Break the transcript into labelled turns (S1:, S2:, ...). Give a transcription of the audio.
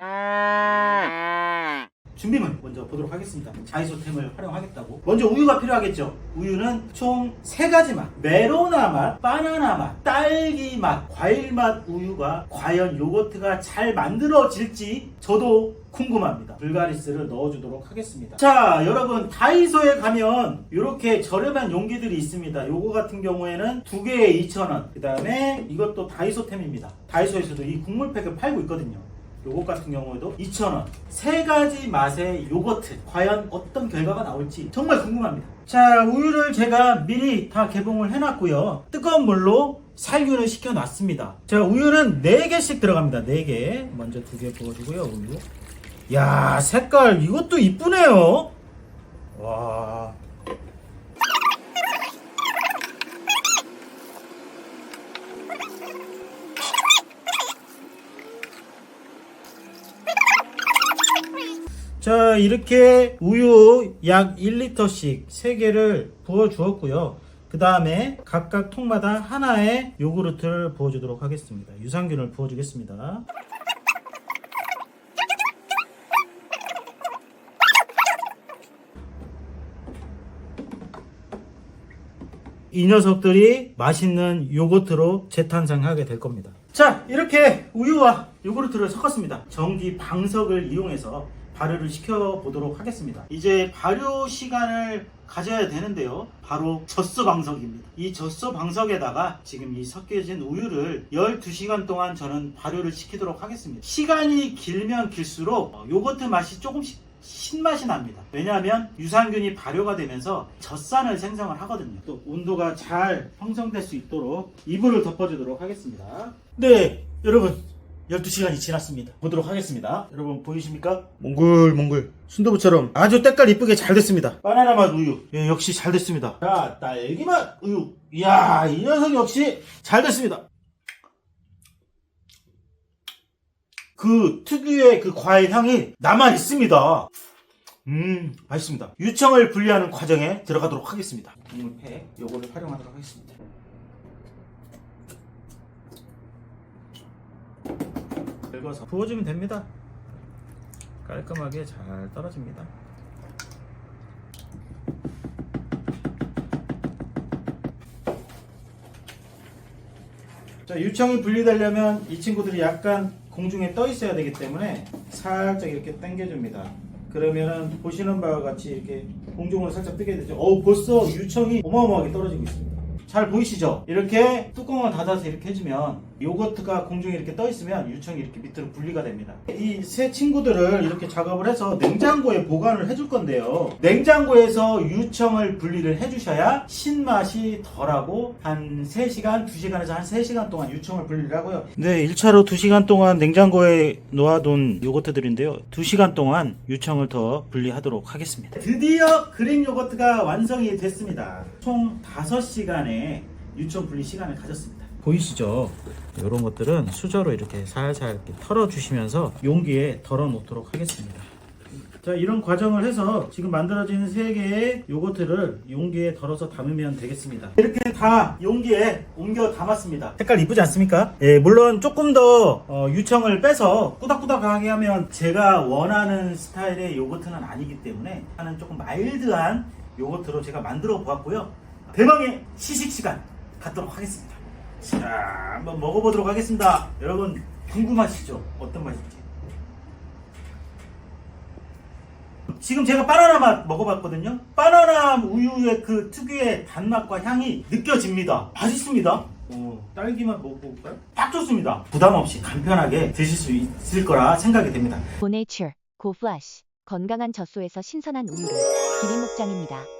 S1: Ah! 준비물 먼저 보도록 하겠습니다. 자이소템을 활용하겠다고. 먼저 우유가 필요하겠죠. 우유는 총 세 가지 맛. 메로나 맛, 바나나 맛, 딸기 맛, 과일 맛 우유가 과연 요거트가 잘 만들어질지 저도 궁금합니다. 불가리스를 넣어주도록 하겠습니다. 자, 여러분 다이소에 가면 이렇게 저렴한 용기들이 있습니다. 요거 같은 경우에는 두 개에 2,000원. 그 다음에 이것도 다이소템입니다. 다이소에서도 이 국물팩을 팔고 있거든요. 요것 같은 경우에도 2,000원. 세 가지 맛의 요거트. 과연 어떤 결과가 나올지 정말 궁금합니다. 자, 우유를 제가 미리 다 개봉을 해놨고요. 뜨거운 물로 살균을 시켜놨습니다. 자, 우유는 4개씩 들어갑니다. 4개. 먼저 2개 부어주고요, 우유. 야, 색깔 이것도 이쁘네요. 와. 자 이렇게 우유 약 1리터씩 3개를 부어 주었고요 그 다음에 각각 통마다 하나의 요구르트를 부어 주도록 하겠습니다 유산균을 부어 주겠습니다 이 녀석들이 맛있는 요거트로 재탄생하게 될 겁니다. 자, 이렇게 우유와 요구르트를 섞었습니다. 전기 방석을 이용해서 발효를 시켜 보도록 하겠습니다. 이제 발효 시간을 가져야 되는데요. 바로 젖소 방석입니다. 이 젖소 방석에다가 지금 이 섞여진 우유를 12시간 동안 저는 발효를 시키도록 하겠습니다. 시간이 길면 길수록 어, 요거트 맛이 조금씩 신맛이 납니다. 왜냐하면 유산균이 발효가 되면서 젖산을 생성을 하거든요. 또 온도가 잘 형성될 수 있도록 이불을 덮어주도록 하겠습니다. 네, 여러분 12시간이 지났습니다. 보도록 하겠습니다. 여러분 보이십니까? 몽글몽글 순두부처럼 아주 때깔 이쁘게 잘 됐습니다. 바나나 맛 우유 예, 역시 잘 됐습니다. 자, 딸기 맛 우유 이야 이 녀석 역시 잘 됐습니다. 그 특유의 그 과일 향이 남아 있습니다. 음, 맛있습니다. 유청을 분리하는 과정에 들어가도록 하겠습니다. 국물 팩 요거를 활용하도록 하겠습니다. 긁어서 부어주면 됩니다. 깔끔하게 잘 떨어집니다. 자, 유청이 분리되려면 이 친구들이 약간 공중에 떠 있어야 되기 때문에 살짝 이렇게 당겨줍니다. 그러면은 보시는 바와 같이 이렇게 공중으로 살짝 뜨게 되죠. 어우, 벌써 유청이 어마어마하게 떨어지고 있습니다. 잘 보이시죠? 이렇게 뚜껑을 닫아서 이렇게 해주면 요거트가 공중에 이렇게 떠 있으면 유청이 이렇게 밑으로 분리가 됩니다. 이새 친구들을 이렇게 작업을 해서 냉장고에 보관을 해줄 건데요. 냉장고에서 유청을 분리를 해주셔야 신맛이 덜하고 한 3시간, 2시간에서 한 3시간 동안 유청을 분리를 하고요. 네, 1차로 2시간 동안 냉장고에 놓아둔 요거트들인데요. 2시간 동안 유청을 더 분리하도록 하겠습니다. 드디어 그릭 요거트가 완성이 됐습니다. 총 5시간의 유청 분리 시간을 가졌습니다. 보이시죠? 이런 것들은 수저로 이렇게 살살 이렇게 털어주시면서 용기에 덜어 놓도록 하겠습니다. 자, 이런 과정을 해서 지금 만들어진 세 개의 요거트를 용기에 덜어서 담으면 되겠습니다. 이렇게 다 용기에 옮겨 담았습니다. 색깔 이쁘지 않습니까? 예, 물론 조금 더 어, 유청을 빼서 꾸덕꾸덕하게 하면 제가 원하는 스타일의 요거트는 아니기 때문에 하는 조금 마일드한 요거트로 제가 만들어 보았고요. 대망의 시식 시간 갖도록 하겠습니다. 자, 한번 먹어보도록 하겠습니다. 여러분 궁금하시죠? 어떤 맛일지. 지금 제가 바나나 맛 먹어봤거든요. 바나나 우유의 그 특유의 단맛과 향이 느껴집니다. 맛있습니다. 어, 딸기 맛 먹어볼까요? 딱 좋습니다. 부담 없이 간편하게 드실 수 있을 거라 생각이 됩니다.
S2: 고네이처, 고플래시, 건강한 젖소에서 신선한 우유를 기린 목장입니다.